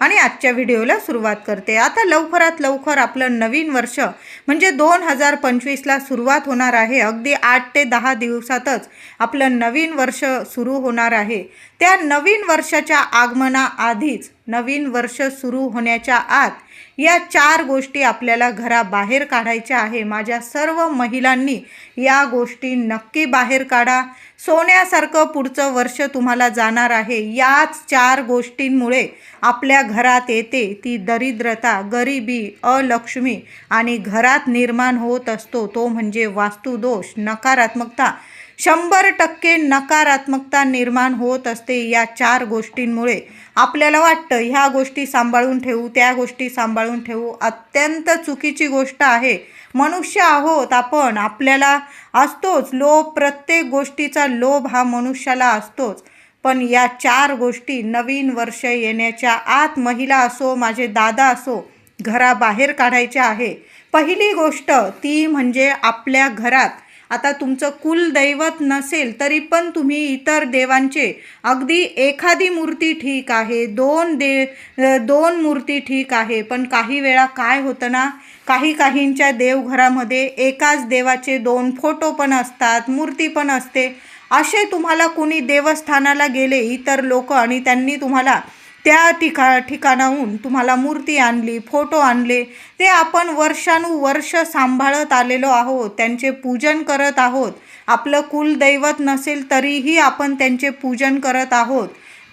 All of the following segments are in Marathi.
आणि आजच्या व्हिडिओला सुरुवात करते. आता लवकरात लवकर आपलं नवीन वर्ष म्हणजे दोन हजार पंचवीसला सुरुवात होणार आहे. अगदी आठ ते दहा दिवसातच आपलं नवीन वर्ष सुरू होणार आहे. त्या नवीन वर्षाच्या आगमनाआधीच नवीन वर्ष सुरू होण्याच्या आत या चार गोष्टी आपल्याला घराबाहेर काढायच्या आहे. माझ्या सर्व महिलांनी या गोष्टी नक्की बाहेर काढा. सोन्यासारखं पुढचं वर्ष तुम्हाला जाणार आहे. याच चार गोष्टींमुळे आपल्या घरात येते. ती दरिद्रता गरिबी अलक्ष्मी आणि घरात निर्माण होत असतो. तो म्हणजे वास्तुदोष नकारात्मकता शंभर टक्के नकारात्मकता निर्माण होत असते या चार गोष्टींमुळे. आपल्याला वाटतं ह्या गोष्टी सांभाळून ठेवू त्या गोष्टी सांभाळून ठेवू अत्यंत चुकीची गोष्ट आहे. मनुष्य आहोत आपण आपल्याला असतोच. लोभ प्रत्येक गोष्टीचा लोभ हा मनुष्याला असतोच. पण या चार गोष्टी नवीन वर्ष येण्याच्या आत महिला असो माझे दादा असो घराबाहेर काढायच्या आहे. पहिली गोष्ट ती म्हणजे आपल्या घरात आता तुमचं कुलदैवत नसेल तरी पण तुम्ही इतर देवांचे अगदी एखादी मूर्ती ठीक आहे दोन दे दोन मूर्ती ठीक आहे पण काही वेळा काय होतं ना काही काहींच्या देवघरामध्ये एकाच देवाचे दोन फोटो पण असतात मूर्ती पण असते. असे तुम्हाला कुणी देवस्थानाला गेले इतर लोक आणि त्यांनी तुम्हाला त्या ठिका ठिकाणाहून तुम्हाला मूर्ती आणली फोटो आणले. ते आपण वर्षानुवर्ष सांभाळत आलेलो आहोत त्यांचे पूजन करत आहोत. आपलं कुलदैवत नसेल तरीही आपण त्यांचे पूजन करत आहोत.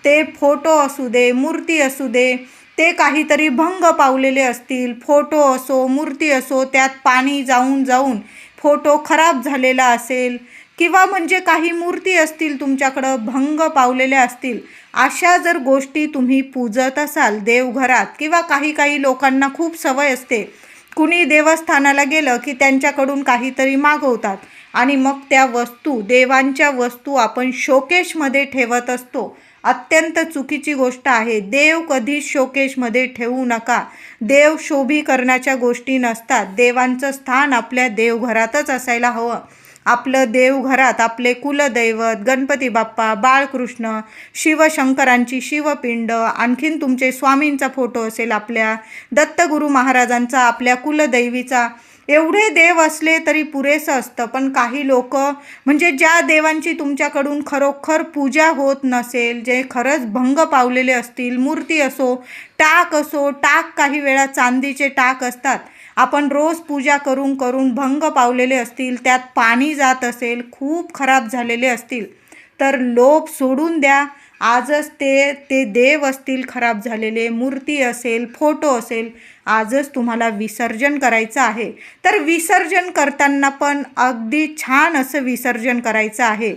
ते फोटो असू दे मूर्ती असू दे ते काहीतरी भंग पावलेले असतील. फोटो असो मूर्ती असो त्यात पाणी जाऊन जाऊन फोटो खराब झालेला असेल. किंवा म्हणजे काही मूर्ती असतील तुमच्याकडं भंग पावलेल्या असतील अशा जर गोष्टी तुम्ही पूजत असाल देवघरात किंवा काही काही लोकांना खूप सवय असते कुणी देवस्थानाला गेलं की त्यांच्याकडून काहीतरी मागवतात आणि मग त्या वस्तू देवांच्या वस्तू आपण शोकेशमध्ये ठेवत असतो. अत्यंत चुकीची गोष्ट आहे. देव कधीच शोकेशमध्ये ठेवू नका. देव शोभीकरणाच्या गोष्टी नसतात. देवांचं स्थान आपल्या देवघरातच असायला हवं. आपलं देवघरात आपले कुलदैवत गणपती बाप्पा बाळकृष्ण शिवशंकरांची शिवपिंड आणखीन तुमचे स्वामींचा फोटो असेल आपल्या दत्तगुरू महाराजांचा आपल्या कुलदैवीचा. एवढे देव असले तरी पुरेसं असतं पण काही लोक म्हणजे ज्या देवांची तुमच्याकडून खरोखर पूजा होत नसेल जे खरंच भंग पावलेले असतील मूर्ती असो टाक असो टाक काही वेळा चांदीचे टाक असतात आपण रोज पूजा करून करून भंग पावलेले असतील त्यात पाणी जात असेल खूप खराब झालेले असतील तर लोभ सोडून द्या. आजच ते ते देव असतील खराब झालेले मूर्ती असेल फोटो असेल आजच तुम्हाला विसर्जन करायचं आहे. तर विसर्जन करताना पण अगदी छान असं विसर्जन करायचं आहे.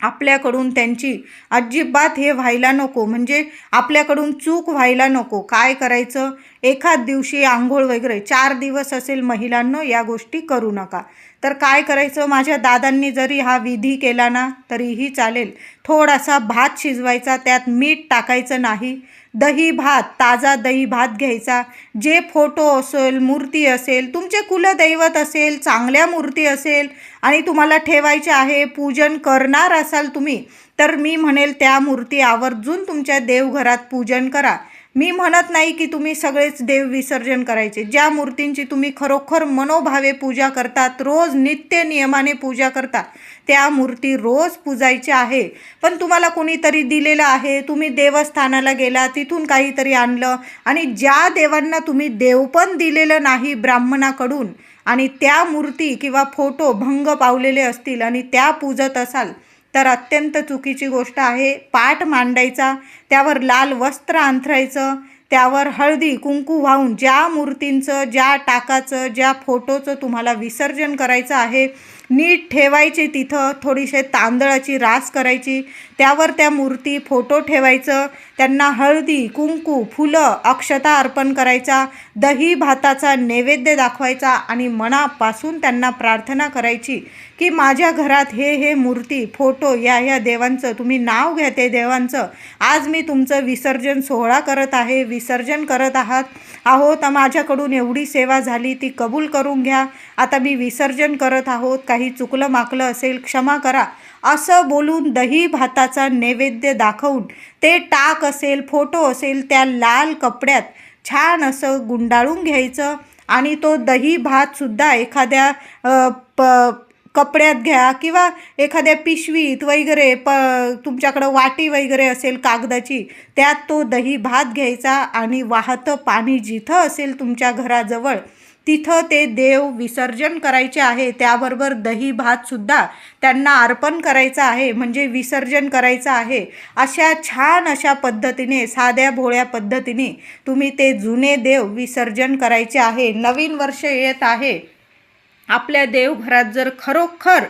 आपल्याकडून त्यांची अजिबात हे व्हायला नको. म्हणजे आपल्याकडून चूक व्हायला नको. काय करायचं? एखाद दिवशी आंघोळ वगैरे. चार दिवस असेल महिलांनो या गोष्टी करू नका. तर काय करायचं? माझ्या दादांनी जरी हा विधी केला ना तरीही चालेल. थोडासा भात शिजवायचा त्यात मीठ टाकायचं नाही. दही भात ताजा दही भात घ्यायचा. जे फोटो असेल मूर्ती असेल तुमचे कुलदैवत असेल चांगल्या मूर्ती असेल आणि तुम्हाला ठेवायचे आहे पूजन करणार असाल तुम्ही तर मी म्हणेल त्या मूर्ती आवर्जून तुमच्या देवघरात पूजन करा. मी म्हणत नाही की तुम्ही सगळेच देव विसर्जन करायचे. ज्या मूर्तींची तुम्ही खरोखर मनोभावे पूजा करतात रोज नित्य नियमाने पूजा करता त्या मूर्ती रोज पूजायची आहे. पण तुम्हाला कोणीतरी दिलेलं आहे तुम्ही देवस्थानाला गेला तिथून काहीतरी आणलं आणि ज्या देवांना तुम्ही देव पण दिलेलं नाही ब्राह्मणाकडून आणि त्या मूर्ती किंवा फोटो भंग पावलेले असतील आणि त्या पूजत असाल तर अत्यंत चुकीची गोष्ट आहे. पाठ मांडायचा त्यावर लाल वस्त्र अंथरायचं त्यावर हळदी कुंकू वाहून ज्या मूर्तींचं ज्या टाकाचं ज्या फोटोचं तुम्हाला विसर्जन करायचं आहे नीट ठेवायचे तिथं थोडीशी तांदळाची रास करायची. त्यावर त्या मूर्ती फोटो ठेवायचं त्यांना हळदी कुंकू फुलं अक्षता अर्पण करायचा दही भाताचा नैवेद्य दाखवायचा आणि मनापासून त्यांना प्रार्थना करायची की माझ्या घरात हे हे मूर्ती फोटो या ह्या देवांचं तुम्ही नाव घ्या ते देवांचं. आज मी तुमचं विसर्जन सोहळा करत आहे विसर्जन करत आहात. आहो तर माझ्याकडून एवढी सेवा झाली ती कबूल करून घ्या. आता मी विसर्जन करत आहोत. काही चुकलं माकलं असेल क्षमा करा. असं बोलून दही भाताचा नैवेद्य दाखवून ते टाक असेल फोटो असेल त्या लाल कपड्यात छान असं गुंडाळून घ्यायचं आणि तो दही भातसुद्धा एखाद्या प कपड्यात घ्या किंवा एखाद्या पिशवीत वगैरे प तुमच्याकडं वाटी वगैरे असेल कागदाची त्यात तो दही भात घ्यायचा आणि वाहतं पाणी जिथं असेल तुमच्या घराजवळ तिथं ते देव विसर्जन करायचे आहे त्याबरोबर दही भातसुद्धा त्यांना अर्पण करायचं आहे म्हणजे विसर्जन करायचं आहे. अशा छान अशा पद्धतीने साध्या भोळ्या पद्धतीने तुम्ही ते जुने देव विसर्जन करायचे आहे. नवीन वर्ष येत आहे. आपल्या देवघरात जर खरोखर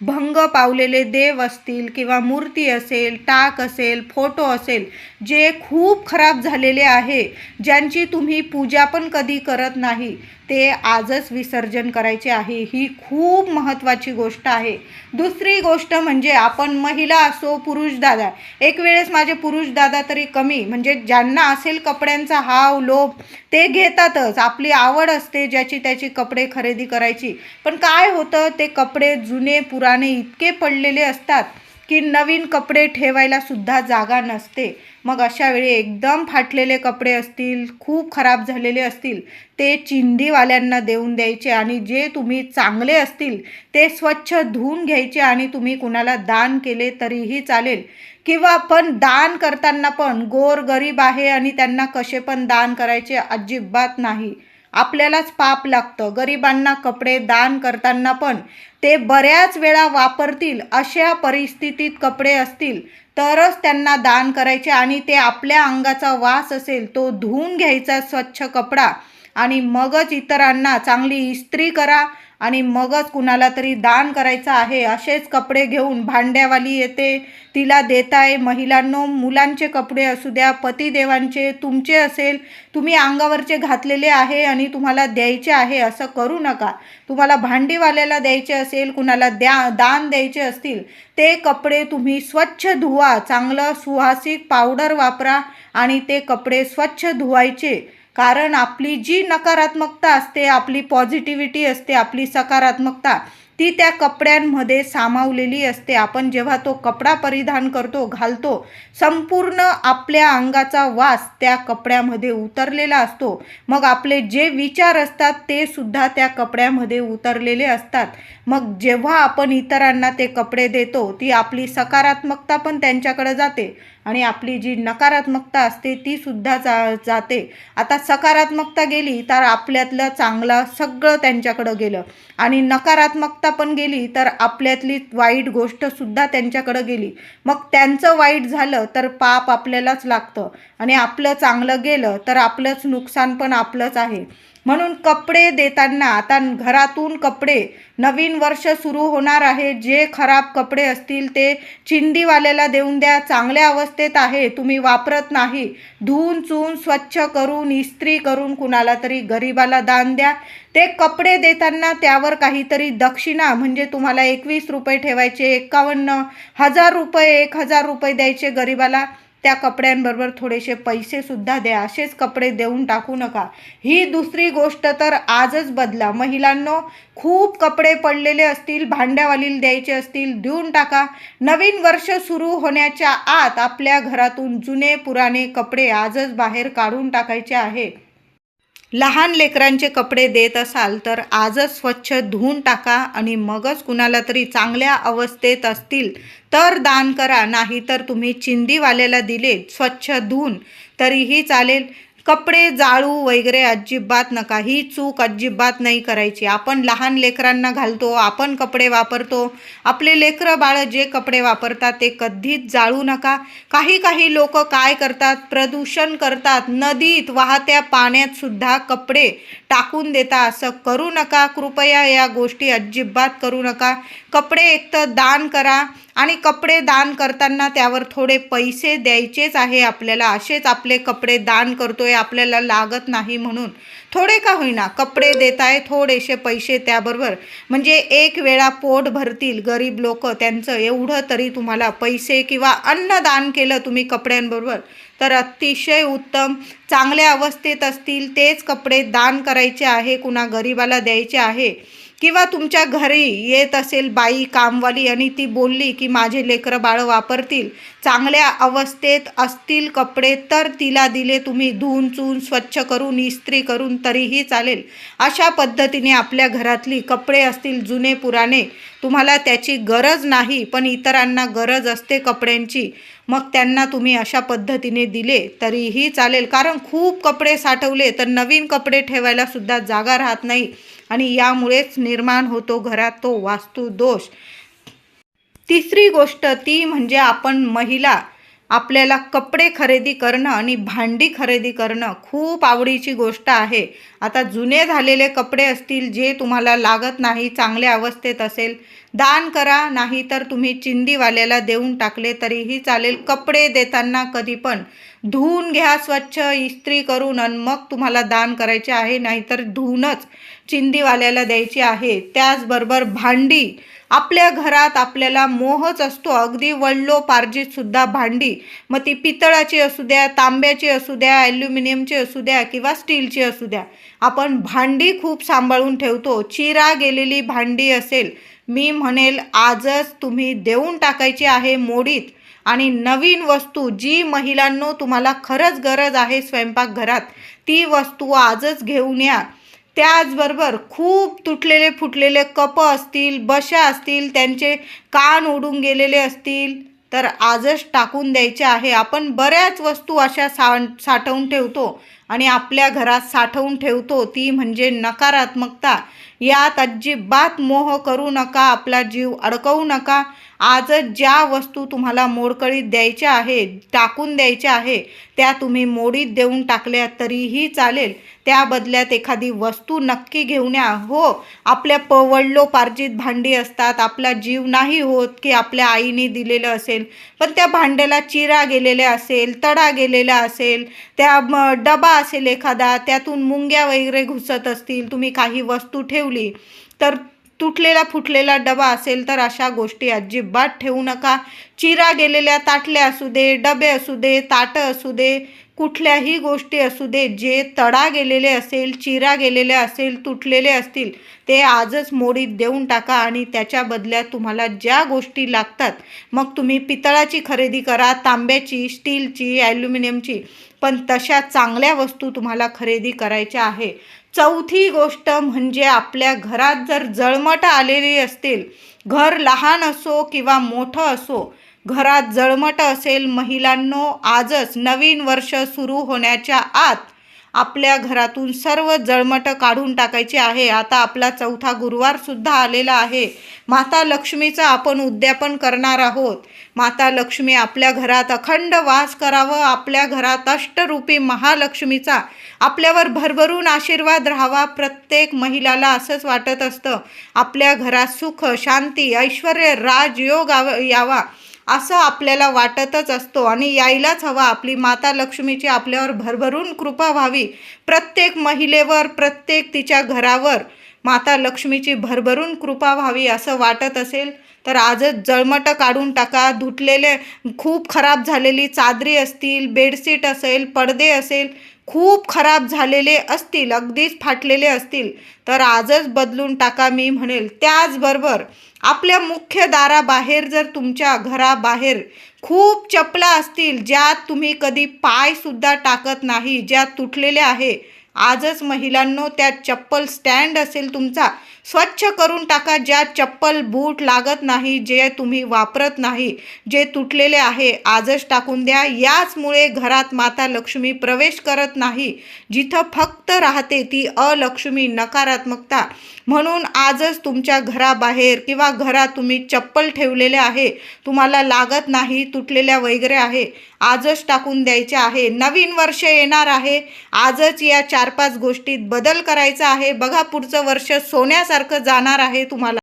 भंग पावलेले देव असतील किंवा मूर्ती असेल टाक असेल फोटो असेल जे खूप खराब झालेले आहे ज्यांची तुम्ही पूजा पण कधी करत नाही ते आजच विसर्जन करायचे आहे. ही खूप महत्त्वाची गोष्ट आहे. दुसरी गोष्ट म्हणजे आपण महिला असो पुरुष दादा एक वेळेस माझे पुरुष दादा तरी कमी म्हणजे ज्यांना असेल कपड्यांचा हाव लोभ ते घेतातच. आपली आवड असते ज्याची त्याची कपडे खरेदी करायची. पण काय होतं ते कपडे जुने पुराणे इतके पडलेले असतात की नवीन कपडे ठेवायला सुद्धा जागा नसते. मग अशा वेळी एकदम फाटलेले कपडे असतील खूप खराब झालेले असतील ते चिंधीवाल्यांना देऊन द्यायचे आणि जे तुम्ही चांगले असतील ते स्वच्छ धुवून घ्यायचे आणि तुम्ही कुणाला दान केले तरीही चालेल. किंवा पण दान करताना पण गोर गरीब आहे आणि त्यांना कसे पण दान करायचे अजिबात नाही. आपल्यालाच पाप लागतं. गरिबांना कपडे दान करताना पण ते बऱ्याच वेळा वापरतील अशा परिस्थितीत कपडे असतील तरच त्यांना दान करायचे आणि ते आपल्या अंगाचा वास असेल तो धुवून घ्यायचा स्वच्छ कपडा आणि मगच इतरांना चांगली इस्त्री करा आणि मगच कुणाला तरी दान करायचं आहे असेच कपडे घेऊन भांड्यावाली येते. तिला देताय महिलांनो मुलांचे कपडे असू द्या पतिदेवांचे तुमचे असेल तुम्ही अंगावरचे घातलेले आहे आणि तुम्हाला द्यायचे आहे असं करू नका. तुम्हाला भांडीवाल्याला द्यायचे असेल कुणाला द्या दान द्यायचे असतील ते कपडे तुम्ही स्वच्छ धुवा चांगलं सुवासिक पावडर वापरा आणि ते कपडे स्वच्छ धुवायचे. कारण आपली जी नकारात्मकता असते आपली पॉझिटिव्हिटी असते आपली सकारात्मकता ती त्या कपड्यांमध्ये सामावलेली असते. आपण जेव्हा तो कपडा परिधान करतो घालतो संपूर्ण आपल्या अंगाचा वास त्या कपड्यामध्ये उतरलेला असतो. मग आपले जे विचार असतात ते सुद्धा त्या कपड्यामध्ये उतरलेले असतात. मग जेव्हा आपण इतरांना ते कपडे देतो ती आपली सकारात्मकता पण त्यांच्याकडे जाते. आणि आपली जी नकारात्मकता असते ती सुद्धा जा जाते. आता सकारात्मकता गेली तर आपल्यातलं चांगलं सगळं त्यांच्याकडं गेलं. आणि नकारात्मकता पण गेली तर आपल्यातली वाईट गोष्टसुद्धा त्यांच्याकडं गेली. मग त्यांचं वाईट झालं तर पाप आपल्यालाच लागतं. आणि आपलं चांगलं गेलं तर आपलंच नुकसान पण आपलंच आहे. म्हणून कपडे देताना आता घरातून कपडे नवीन वर्ष सुरू होणार आहे. जे खराब कपडे असतील ते चिंडीवाल्याला देऊन द्या. चांगल्या अवस्थेत आहे. तुम्ही वापरत नाही. धुवून चून स्वच्छ करून इस्त्री करून कुणाला तरी गरिबाला दान द्या. ते कपडे देताना त्यावर काहीतरी दक्षिणा म्हणजे तुम्हाला एकवीस रुपये ठेवायचे एकावन्न हजार रुपये एक हजार रुपये द्यायचे गरिबाला. त्या कपड्यांबरोबर थोडेसे पैसे सुद्धा द्या. असेच कपडे देऊन टाकू नका. ही दुसरी गोष्ट तर आजच बदला. महिलांनो खूप कपडे पडलेले असतील भांड्यावालीला द्यायचे असतील देऊन टाका. नवीन वर्ष सुरू होण्याच्या आत आपल्या घरातून जुने पुराणे कपडे आजच बाहेर काढून टाकायचे आहे. लहान लेकरांचे कपडे देत असाल तर आजच स्वच्छ धुवून टाका आणि मगच कुणाला तरी चांगल्या अवस्थेत असतील तर दान करा. नाही तर तुम्ही चिंदीवाल्याला दिले स्वच्छ धुवून तरीही चालेल. कपडे जाळू वगैरे अजिबात नका. ही चूक अजिबात नाही करायची. आपण लहान लेकरांना घालतो आपण कपडे वापरतो. आपले लेकरं बाळं जे कपडे वापरतात ते कधीच जाळू नका. काही काही लोक काय करतात? प्रदूषण करतात. नदीत वाहत्या पाण्यात सुद्धा कपडे टाकून देता असं करू नका. कृपया या गोष्टी अजिबात करू नका. कपडे एकतर दान करा. आणि कपडे दान करताना त्यावर थोडे पैसे द्यायचेच आहे आपल्याला. असेच आपले कपडे दान करतोय आपल्याला लागत नाही म्हणून. थोडे का होईना कपडे देत आहे थोडेसे पैसे त्याबरोबर. म्हणजे एक वेळा पोट भरतील गरीब लोक त्यांचं एवढं तरी तुम्हाला पैसे किंवा अन्न दान केलं तुम्ही कपड्यांबरोबर. तर अतिशय उत्तम. चांगल्या अवस्थेत असतील तेच कपडे दान करायचे आहे कुणा गरिबाला द्यायचे आहे. किंवा तुमच्या घरी येत असेल बाई कामवाली आणि ती बोलली की माझे लेकरं बाळं वापरतील चांगल्या अवस्थेत असतील कपडे तर तिला दिले तुम्ही धुवून चून स्वच्छ करून इस्त्री करून तरीही चालेल. अशा पद्धतीने आपल्या घरातली कपडे असतील जुने पुराणे तुम्हाला त्याची गरज नाही पण इतरांना गरज असते कपड्यांची. मग त्यांना तुम्ही अशा पद्धतीने दिले तरीही चालेल. कारण खूप कपडे साठवले तर नवीन कपडे ठेवायला सुद्धा जागा राहत नाही आणि यामुळेच निर्माण होतो घरात तो वास्तुदोष. तिसरी गोष्ट ती म्हणजे आपण महिला आपल्याला कपडे खरेदी करणं आणि भांडी खरेदी करणं खूप आवडीची गोष्ट आहे. आता जुने झालेले कपडे असतील जे तुम्हाला लागत नाही चांगल्या अवस्थेत असेल दान करा नाही तर तुम्ही चिंदीवाल्याला देऊन टाकले तरीही चालेल. कपडे देताना कधी पण धुवून घ्या स्वच्छ इस्त्री करून आणि मग तुम्हाला दान करायचे आहे. नाहीतर धुवूनच चिंदीवाल्याला द्यायची आहे. त्याचबरोबर भांडी आपल्या घरात आपल्याला मोहच असतो. अगदी वडलो सुद्धा भांडी. मग ती पितळाची असू द्या तांब्याची असू द्या ॲल्युमिनियमची असू द्या किंवा स्टीलची असू द्या. आपण भांडी खूप सांभाळून ठेवतो. चिरा गेलेली भांडी असेल मी म्हणेल आजच तुम्ही देऊन टाकायची आहे मोडीत. आणि नवीन वस्तू जी महिलांनो तुम्हाला खरंच गरज आहे स्वयंपाकघरात ती वस्तू आजच घेऊन या. त्याचबरोबर खूप तुटलेले फुटलेले कप असतील बशा असतील त्यांचे कान उडून गेलेले असतील तर आजच टाकून द्यायचे आहे. आपण बऱ्याच वस्तू अशा सा साठवून ठेवतो आणि आपल्या घरात साठवून ठेवतो. ती म्हणजे नकारात्मकता. यात अजिबात मोह करू नका आपला जीव अडकवू नका. आजच ज्या वस्तू तुम्हाला मोडकळीत द्यायच्या आहे टाकून द्यायच्या आहे त्या तुम्ही मोडीत देऊन टाकल्या तरीही चालेल. त्या बदल्यात एखादी वस्तू नक्की घेऊन या. हो आपल्या पवडलो पार्जित भांडी असतात आपला जीव नाही होत की आपल्या आईने दिलेलं असेल पण त्या भांड्याला चिरा गेलेल्या असेल तडा गेलेला असेल त्या डबा असेल एखादा त्यातून मुंग्या वगैरे घुसत असतील तुम्ही काही वस्तू ठेवली तर तुटलेला फुटलेला डबा असेल तर अशा गोष्टी अजिबात ठेवू नका. चिरा गेलेल्या ताटल्या असू दे डबे असू दे ताटं असू दे कुठल्याही गोष्टी असू दे जे तडा गेलेले असेल चिरा गेलेले असेल तुटलेले असतील ते आजच मोडीत देऊन टाका आणि त्याच्या बदल्यात तुम्हाला ज्या गोष्टी लागतात मग तुम्ही पितळाची खरेदी करा तांब्याची स्टीलची ॲल्युमिनियमची. पण तशा चांगल्या वस्तू तुम्हाला खरेदी करायच्या आहे. चौथी गोष्ट म्हणजे आपल्या घरात जर जळमट आलेली असतील घर लहान असो किंवा मोठं असो घरात जळमट असेल महिलांनो आजच नवीन वर्ष सुरू होण्याच्या आत आपल्या घरातून सर्व जळमट काढून टाकायचे आहे. आता आपला चौथा गुरुवार सुद्धा आलेला आहे. माता लक्ष्मीचं आपण उद्यापन करणार आहोत. माता लक्ष्मी आपल्या घरात अखंड वास करावं. आपल्या घरात अष्टरूपी महालक्ष्मीचा आपल्यावर भरभरून आशीर्वाद राहावा. प्रत्येक महिलाला असंच वाटत असतं. आपल्या घरात सुख शांती ऐश्वर राजयोग आव- यावा. असं आपल्याला वाटतच असतो. आणि यायलाच हवा. आपली माता लक्ष्मीची आपल्यावर भरभरून कृपा व्हावी. प्रत्येक महिलेवर प्रत्येक तिच्या घरावर माता लक्ष्मीची भरभरून कृपा व्हावी असं वाटत असेल. तर आजच जळमटं काढून टाका. धुतलेले खूप खराब झालेली चादरी असतील बेडशीट असेल पडदे असेल खूप खराब झालेले असतील अगदीच फाटलेले असतील तर आजच बदलून टाका मी म्हणेल. त्याचबरोबर आपल्या मुख्य दाराबाहेर जर तुमच्या घराबाहेर खूप चपला असतील ज्यात तुम्ही कधी पायसुद्धा टाकत नाही ज्या तुटलेल्या आहे आजच महिलांनो त्या चप्पल स्टँड असेल तुमचा स्वच्छ करून टाका. ज्या चप्पल बूट लागत नाही जे तुम्ही वापरत नाही जे तुटलेले आहे आजच टाकून द्या. याचमुळे घरात माता लक्ष्मी प्रवेश करत नाही. जिथं फक्त राहते ती अलक्ष्मी नकारात्मकता. म्हणून आजच तुमच्या घराबाहेर किंवा घरात तुम्ही चप्पल ठेवलेले आहे तुम्हाला लागत नाही तुटलेल्या वगैरे आहे आजच टाकून द्यायचे आहे. नवीन वर्ष येणार आहे. आजच या चार पाच गोष्टीत बदल करायचा आहे. बघा पुढचं वर्ष सोन्यासारखं जाणार आहे तुम्हाला.